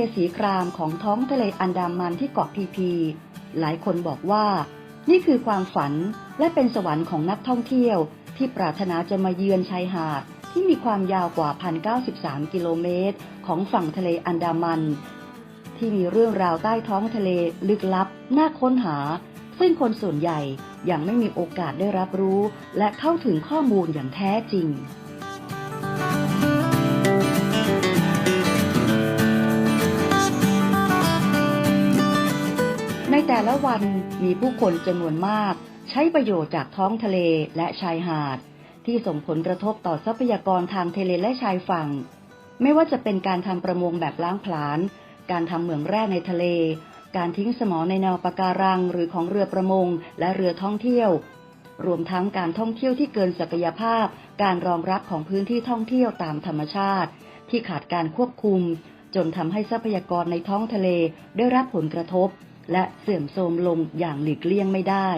ทะเลสีครามของท้องทะเลอันดามันที่เกาะพีพี หลายคนบอกว่า นี่คือความฝันและเป็นสวรรค์ของนักท่องเที่ยว ที่ปรารถนาจะมาเยือนชายหาดที่มีความยาวกว่า 1,093 กิโลเมตร ของฝั่งทะเลอันดามัน ที่มีเรื่องราวใต้ท้องทะเลลึกลับ น่าค้นหา ซึ่งคนส่วนใหญ่ยังไม่มีโอกาสได้รับรู้ และเข้าถึงข้อมูลอย่างแท้จริง แต่ละวันมีผู้คนจำนวนมาก ใช้ประโยชน์จากท้องทะเลและชายหาด ที่ส่งผลกระทบต่อทรัพยากรทางทะเลและชายฝั่ง ไม่ว่าจะเป็นการทำประมงแบบล้างผลาญ การทำเหมืองแร่ในทะเล การทิ้งสมอในแนวปะการังหรือของเรือประมงและเรือท่องเที่ยว รวมทั้งการท่องเที่ยวที่เกินศักยภาพ การรองรับของพื้นที่ท่องเที่ยวตามธรรมชาติ ที่ขาดการควบคุม จนทำให้ทรัพยากรในท้องทะเลได้รับผลกระทบ และเสื่อมโทรมลงอย่างหลีกเลี่ยงไม่ได้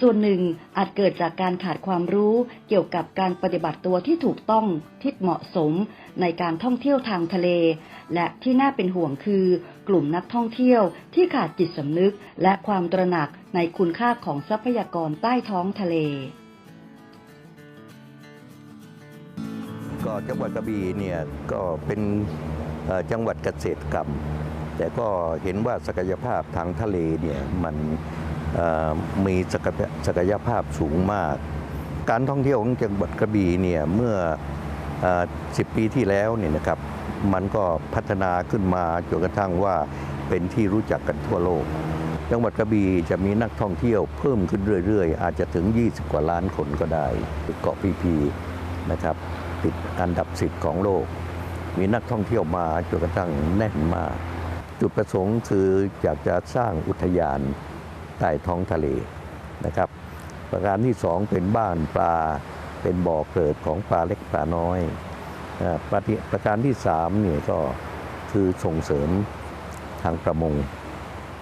ส่วนหนึ่งอาจเกิดจากการขาดความรู้เกี่ยวกับการปฏิบัติตัวที่ถูกต้องที่เหมาะสมในการท่องเที่ยวทางทะเล และที่น่าเป็นห่วงคือ กลุ่มนักท่องเที่ยวที่ขาดจิตสำนึกและความตระหนักในคุณค่าของทรัพยากรใต้ท้องทะเลก็จังหวัดกระบี่เนี่ยก็เป็นจังหวัดเกษตรกรรม แต่ก็เห็นว่าศักยภาพทางทะเลเนี่ยมันมีศักยภาพสูงมาก การท่องเที่ยวของจังหวัดกระบี่เนี่ยเมื่ออ10 ปีที่แล้วเนี่ยนะครับมันก็พัฒนาขึ้นมาจนกระทั่งว่าเป็นที่รู้จักกันทั่วโลก จังหวัดกระบี่จะมีนักท่องเที่ยวเพิ่มขึ้นเรื่อยๆ อาจจะถึง 20 กว่าล้านคนก็ได้เกาะพีพีนะครับติดอันดับ 10 ของโลก มีนักท่องเที่ยวมาจนกระทั่งแน่นมาก จุดประสงค์คืออยากจะสร้างอุทยานใต้ท้องทะเลนะครับ ประการที่สองเป็นบ้านปลาเป็นบ่อเกิดของปลาเล็กปลาน้อยประประการที่สามเนี่ยก็คือส่งเสริมทางประมง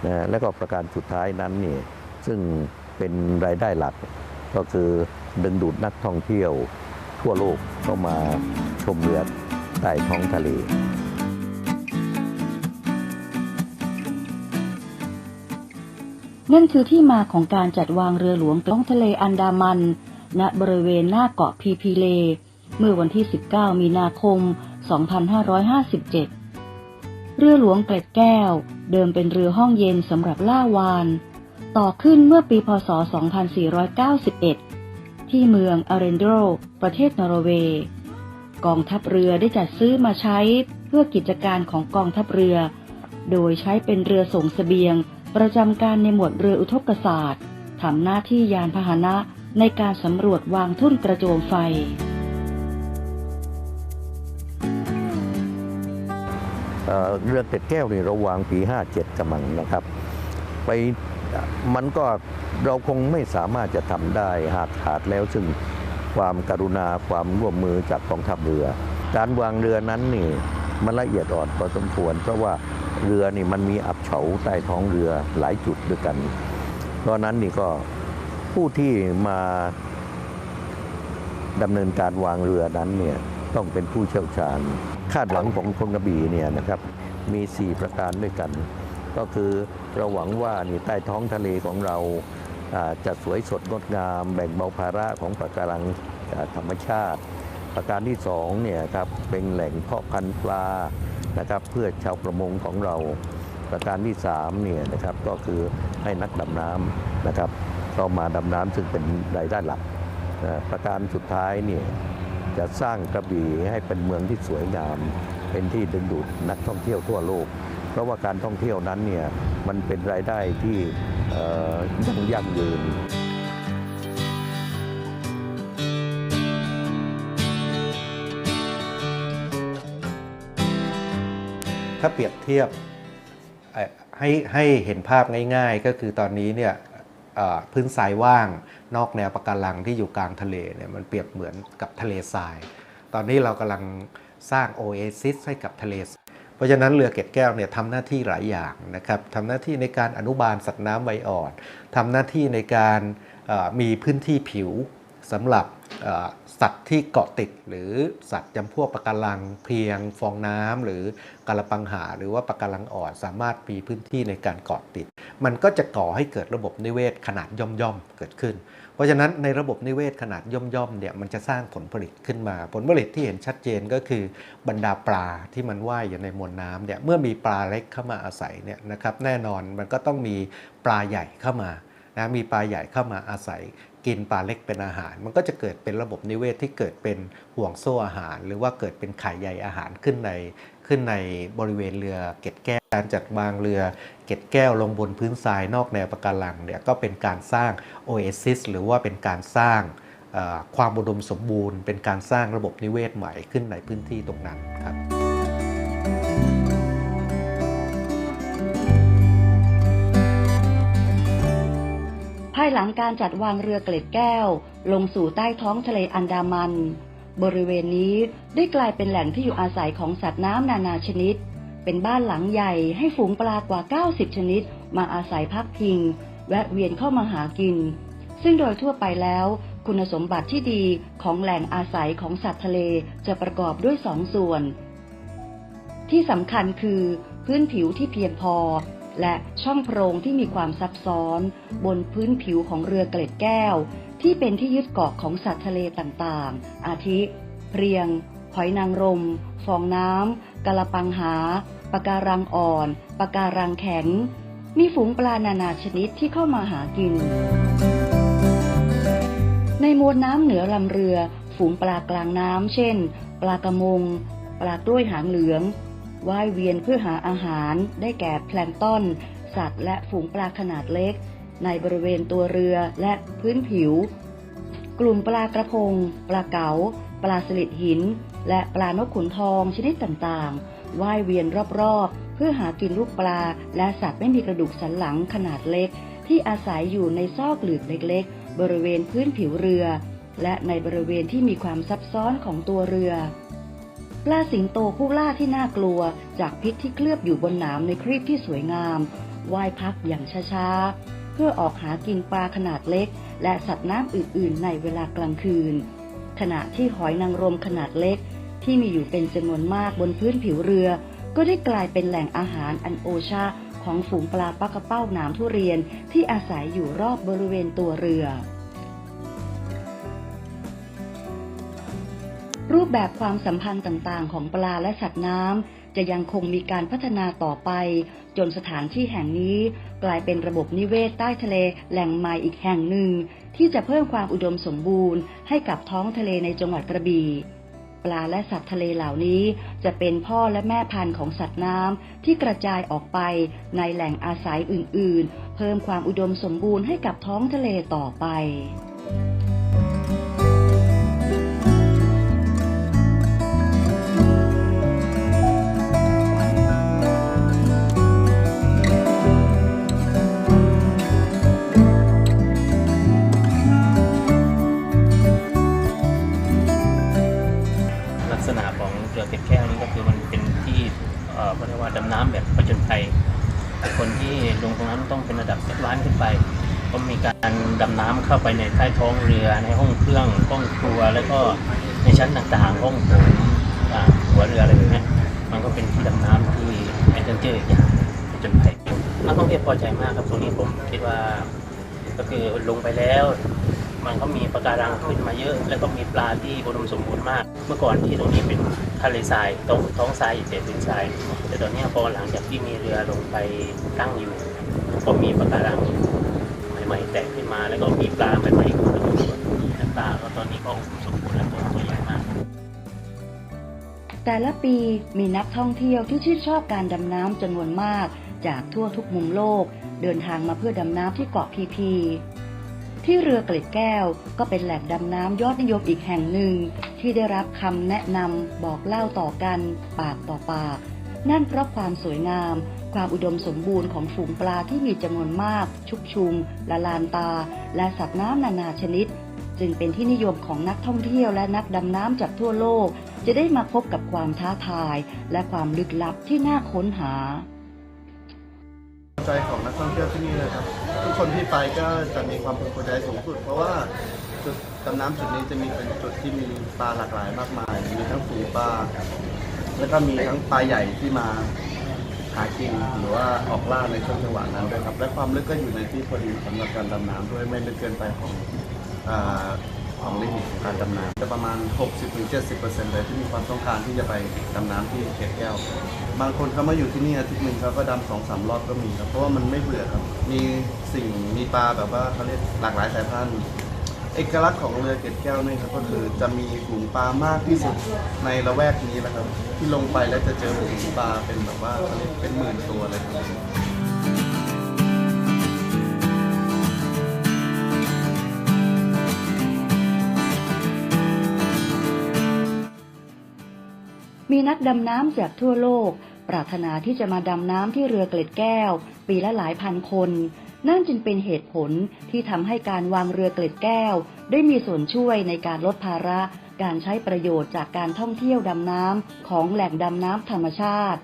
นะและก็ประการสุดท้ายนั้นเนี่ยซึ่งเป็นรายได้หลักก็คือดึงดูดนักท่องเที่ยวทั่วโลกเข้ามาชมเรือใต้ท้องทะเล นั่นคือที่มาของการจัดวางเรือหลวงท้องทะเลอันดามัน ณบริเวณหน้าเกาะพีพีเล เมื่อวันที่ 19 มีนาคม 2557 เรือหลวงเกล็ดแก้ว เดิมเป็นเรือห้องเย็นสำหรับล่าวาน ต่อขึ้นเมื่อปีพศ 2491 ที่เมืองอาเรนโดรประเทศนอร์เวย์กองทัพเรือได้จัดซื้อมาใช้เพื่อกิจการของกองทัพเรือ โดยใช้เป็นเรือส่งเสบียง ประจำการในหมวดเรืออุทกศาสตร์ทำหน้าที่ยานพาหนะในการสำรวจวางทุ่นกระโจมไฟเเรือเกล็ดแก้วนี่เราวางปี 57กำลังนะครับ ไปมันก็เราคงไม่สามารถจะทำได้หากขาดแล้ว ซึ่งความกรุณาความร่วมมือจากกองทัพเรือ การวางเรือนั้นนี่ มันละเอียดอ่อนพอสมควร เพราะว่าเรือนี่มันมีอับเฉาใต้ท้องเรือหลายจุดด้วยกัน เพราะนั้นนี่ก็ผู้ที่มาดำเนินการวางเรือนั้นเนี่ยต้องเป็นผู้เชี่ยวชาญ คาดหวังของคนกระบี่เนี่ยนะครับมี 4 ประการด้วยกัน ก็คือเราหวังว่านี่ใต้ท้องทะเลของเราจะสวยสดงดงาม แบ่งเบาภาระของปะการังธรรมชาติ ประการที่2เนี่ยครับเป็นแหล่งเพาะพันธุ์ปลานะครับเพื่อชาวประมงของเรา ประการที่3เนี่ยนะครับก็คือให้นักดำน้ำนะครับเข้ามาดำน้ำซึ่งเป็นรายได้หลักนะประการสุดท้ายเนี่ยจะสร้างกระบี่ให้เป็นเมืองที่สวยงาม เป็นที่ดึงดูดนักท่องเที่ยวทั่วโลก เพราะว่าการท่องเที่ยวนั้นเนี่ยมันเป็นรายได้ที่ยั่งยั่งยืน ถ้าเปรียบเทียบให้ให้เห็นภาพง่าย ๆ ก็คือตอนนี้เนี่ยพื้นทรายว่างนอกแนวปะการังที่อยู่กลางทะเลเนี่ยมันเปรียบเหมือนกับทะเลทราย ตอนนี้เรากำลังสร้างโอเอซิสให้กับทะเล เพราะฉะนั้นเรือเกล็ดแก้วเนี่ยทำหน้าที่หลายอย่างนะครับทำหน้าที่ในการอนุบาลสัตว์น้ำใบอ่อนทำหน้าที่ในการมีพื้นที่ผิวสำหรับ สัตว์ที่เกาะติดหรือสัตว์จำพวกปะการังเพียงฟองน้ำหรือกาละปังหา หรือว่าปะการังอ่อนสามารถมีพื้นที่ในการเกาะติด มันก็จะก่อให้เกิดระบบนิเวศขนาดย่อมๆเกิดขึ้น เพราะฉะนั้นในระบบนิเวศขนาดย่อมๆเนี่ยมันจะสร้างผลผลิตขึ้นมา ผลผลิตที่เห็นชัดเจนก็คือบรรดาปลาที่มันว่ายอยู่ในมวลน้ำเนี่ยเมื่อมีปลาเล็กเข้ามาอาศัยเนี่ยนะครับแน่นอนมันก็ต้องมีปลาใหญ่เข้ามานะมีปลาใหญ่เข้ามาอาศัย กินปลาเล็กเป็นอาหาร มันก็จะเกิดเป็นระบบนิเวศที่เกิดเป็นห่วงโซ่อาหาร หรือว่าเกิดเป็นไข่ใยอาหารขึ้นในขึ้นในบริเวณเรือเกล็ดแก้วการจัดวางเรือเกล็ดแก้วลงบนพื้นทรายนอกแนวปะการังเนี่ยก็เป็นการสร้างโอเอซิสหรือว่าเป็นการสร้างความอุดมสมบูรณ์ เป็นการสร้างระบบนิเวศใหม่ขึ้นในพื้นที่ตรงนั้นครับายหลังการจัดวางเรือเกล็ดแก้ว ลงสู่ใต้ท้องทะเลอันดามัน บริเวณนี้ได้กลายเป็นแหล่งที่อยู่อาศัยของสัตว์น้ำนานาชนิด เป็นบ้านหลังใหญ่ให้ฝูงปลากว่า 90 ชนิด มาอาศัยพักพิง แวะเวียนเข้ามาหากิน ซึ่งโดยทั่วไปแล้ว คุณสมบัติที่ดีของแหล่งอาศัยของสัตว์ทะเลจะประกอบด้วยสองส่วน ที่สำคัญคือพื้นผิวที่เพียงพอ และช่องโพรงที่มีความซับซ้อน บนพื้นผิวของเรือเกล็ดแก้ว ที่เป็นที่ยึดเกาะของสัตว์ทะเลต่างๆ อาทิ เพรียง หอยนางรม ฟองน้ำกะละปังหาปะการังอ่อนปะการังแข็ง มีฝูงปลานานาชนิดที่เข้ามาหากิน ในมวลน้ำเหนือลำเรือ ฝูงปลากลางน้ำเช่น ปลากระมง ปลากล้วยหางเหลือง ว่ายเวียนเพื่อหาอาหารได้แก่แพลงต้นสัตว์และฝูงปลาขนาดเล็ก ในบริเวณตัวเรือและพื้นผิว กลุ่มปลากระพง ปลาเก๋า ปลาสลิดหิน และปลานกขุนทองชนิดต่างๆ ว่ายเวียนรอบๆ เพื่อหากินลูกปลา และสัตว์ไม่มีกระดูกสันหลังขนาดเล็ก ที่อาศัยอยู่ในซอกหลืบเล็กๆ บริเวณพื้นผิวเรือ และในบริเวณที่มีความซับซ้อนของตัวเรือ ลาสิงโตผู้ล่าที่น่ากลัว จากพิษที่เคลือบอยู่บนหนามในครีบที่สวยงามว่ายพักอย่างช้าๆ เพื่อออกหากินปลาขนาดเล็ก และสัตว์น้ำอื่นๆ ในเวลากลางคืน ขณะที่หอยนางรมขนาดเล็ก ที่มีอยู่เป็นจำนวนมากบนพื้นผิวเรือ ก็ได้กลายเป็นแหล่งอาหารอันโอชาของฝูงปลาปากระเป้าหนามทุเรียนที่อาศัยอยู่รอบบริเวณตัวเรือ รูปแบบความสัมพันธ์ต่างๆ ของปลาและสัตว์น้ำจะยังคงมีการพัฒนาต่อไป จนสถานที่แห่งนี้ กลายเป็นระบบนิเวศใต้ทะเลแหล่งใหม่อีกแห่งหนึ่ง ที่จะเพิ่มความอุดมสมบูรณ์ให้กับท้องทะเลในจังหวัดกระบี่ปลาและสัตว์ทะเลเหล่านี้ จะเป็นพ่อและแม่พันธุ์ของสัตว์น้ำที่กระจายออกไปในแหล่งอาศัยอื่นๆ เพิ่มความอุดมสมบูรณ์ให้กับท้องทะเลต่อไป ดำน้ำแบบประจนภัยคนที่ลงตรงนั้นต้องเป็นระดับเซฟล้านขึ้นไป ก็มีการดำน้ำเข้าไปในใต้ท้องเรือ ในห้องเครื่องห้องครัว แล้วก็ในชั้นต่างๆ ห้องโถงหัวเรืออะไรแบบเนี้ยมันก็เป็นที่ดำน้ำที่แอนเจอร์อีกอย่างประจนภัยนักท่องเที่ยวพอใจมากครับตรงนี้ผมคิดว่า ก็คือลงไปแล้ว มันก็มีปะการังขึ้นมาเยอะ แล้วก็มีปลาที่อุดมสมบูรณ์มาก เมื่อก่อนที่ตรงนี้เป็นทะเลทรายตรงท้องทรายเศษดินทราย แต่ตอนนี้พอหลังจากที่มีเรือลงไปตั้งอยู่ ก็มีปะการังใหม่ๆแตกขึ้นมาแล้วก็มีปลาใหม่ๆขึ้นมาปลาก็ตอนนี้ก็อุดมสมบูรณ์และตัวใหญ่มากแต่ละปีมีนักท่องเที่ยวที่ชื่นชอบการดำน้ำจำนวนมาก จากทั่วทุกมุมโลก เดินทางมาเพื่อดำน้ำที่เกาะพีพี ที่เรือเกล็ดแก้ว ก็เป็นแหล่งดำน้ำยอดนิยมอีกแห่งหนึ่ง ที่ได้รับคำแนะนำบอกเล่าต่อกัน ปากต่อปาก นั่นเพราะความสวยงาม ความอุดมสมบูรณ์ของฝูงปลาที่มีจำนวนมาก ชุกชุม ละลานตา และสัตว์น้ำนานาชนิด จึงเป็นที่นิยมของนักท่องเที่ยวและนักดำน้ำจากทั่วโลก จะได้มาพบกับความท้าทาย และความลึกลับที่น่าค้นหา ใจของนักท่องเที่ยวที่นี่นะครับ ทุกคนที่ไปก็จะมีความพึงพอใจสูงสุด เพราะว่าจุดดำน้ำจุดนี้จะมีเป็นจุดที่มีปลาหลากหลายมากมาย มีทั้งฝูงปลา แล้วก็มีทั้งปลาใหญ่ที่มาหากินหรือว่าออกล่าในช่วงจังหวะนั้นด้วยครับ และความลึกก็อยู่ในที่พอดีสำหรับการดำน้ำด้วยไม่ลึกเกินไปของอา ของลิมิตของการดำน้ำจะประมาณ 60-70%เลยที่มีความต้องการที่จะไปดำน้ำที่เขตแก้ว บางคนเขามาอยู่ที่นี่อาทิตย์หนึ่งเขาก็ดำสองสามรอบก็มีครับเพราะว่ามันไม่เบื่อครับ มีสิ่งมีปลาแบบว่าเขาเรียกหลากหลายสายพันธุ์เอกลักษณ์ของเรือเกล็ดแก้วนี่ครับก็คือจะมีฝูงปลามากที่สุดในละแวกนี้แหละครับ ที่ลงไปแล้วจะเจอฝูงปลาเป็นแบบว่าเขาเรียกเป็นหมื่นตัวเลยครับ มีนักดำน้ำจากทั่วโลก ปรารถนาที่จะมาดำน้ำที่เรือเกล็ดแก้ว ปีละหลายพันคน นั่นจึงเป็นเหตุผลที่ทำให้การวางเรือเกล็ดแก้ว ได้มีส่วนช่วยในการลดภาระ การใช้ประโยชน์จากการท่องเที่ยวดำน้ำของแหล่งดำน้ำธรรมชาติ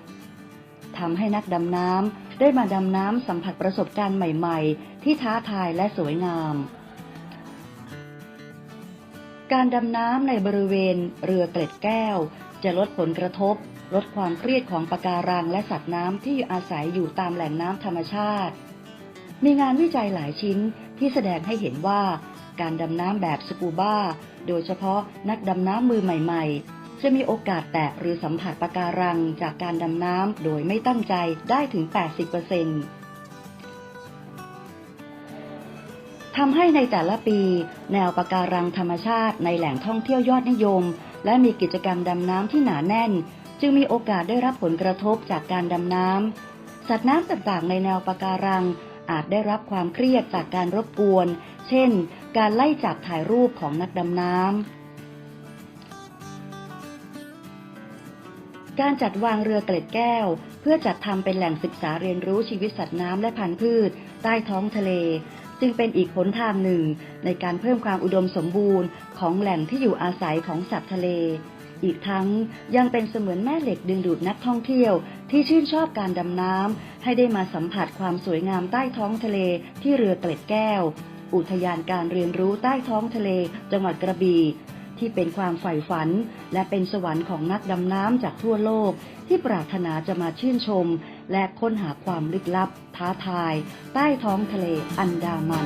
ทำให้นักดำน้ำได้มาดำน้ำสัมผัสประสบการณ์ใหม่ๆ ที่ท้าทายและสวยงาม การดำน้ำในบริเวณเรือเกล็ดแก้ว จะลดผลกระทบ ลดความเครียดของปะการังและสัตว์น้ำที่อาศัยอยู่ตามแหล่งน้ำธรรมชาติ มีงานวิจัยหลายชิ้นที่แสดงให้เห็นว่า การดำน้ำแบบสกูบ้า โดยเฉพาะนักดำน้ำมือใหม่ ๆ จะมีโอกาสแตะหรือสัมผัสปะการังจากการดำน้ำโดยไม่ตั้งใจได้ถึง 80%ทำให้ในแต่ละปี แนวปะการังธรรมชาติในแหล่งท่องเที่ยวยอดนิยม และมีกิจกรรมดำน้ำที่หนาแน่น จึงมีโอกาสได้รับผลกระทบจากการดำน้ำสัตว์น้ำต่างๆในแนวปะการัง อาจได้รับความเครียดจากการรบกวน เช่น การไล่จับถ่ายรูปของนักดำน้ำการจัดวางเรือเกล็ดแก้ว เพื่อจัดทำเป็นแหล่งศึกษาเรียนรู้ชีวิตสัตว์น้ำและพันธุ์พืช ใต้ท้องทะเล จึงเป็นอีกหนทางหนึ่งในการเพิ่มความอุดมสมบูรณ์ของแหล่งที่อยู่อาศัยของสัตว์ทะเล อีกทั้งยังเป็นเสมือนแม่เหล็กดึงดูดนักท่องเที่ยว ที่ชื่นชอบการดำน้ำให้ได้มาสัมผัสความสวยงามใต้ท้องทะเลที่เรือเกล็ดแก้ว อุทยานการเรียนรู้ใต้ท้องทะเล จังหวัดกระบี่ที่เป็นความใฝ่ฝัน และเป็นสวรรค์ของนักดำน้ำจากทั่วโลก ที่ปรารถนาจะมาชื่นชม และค้นหาความลึกลับท้าทาย ใต้ท้องทะเลอันดามัน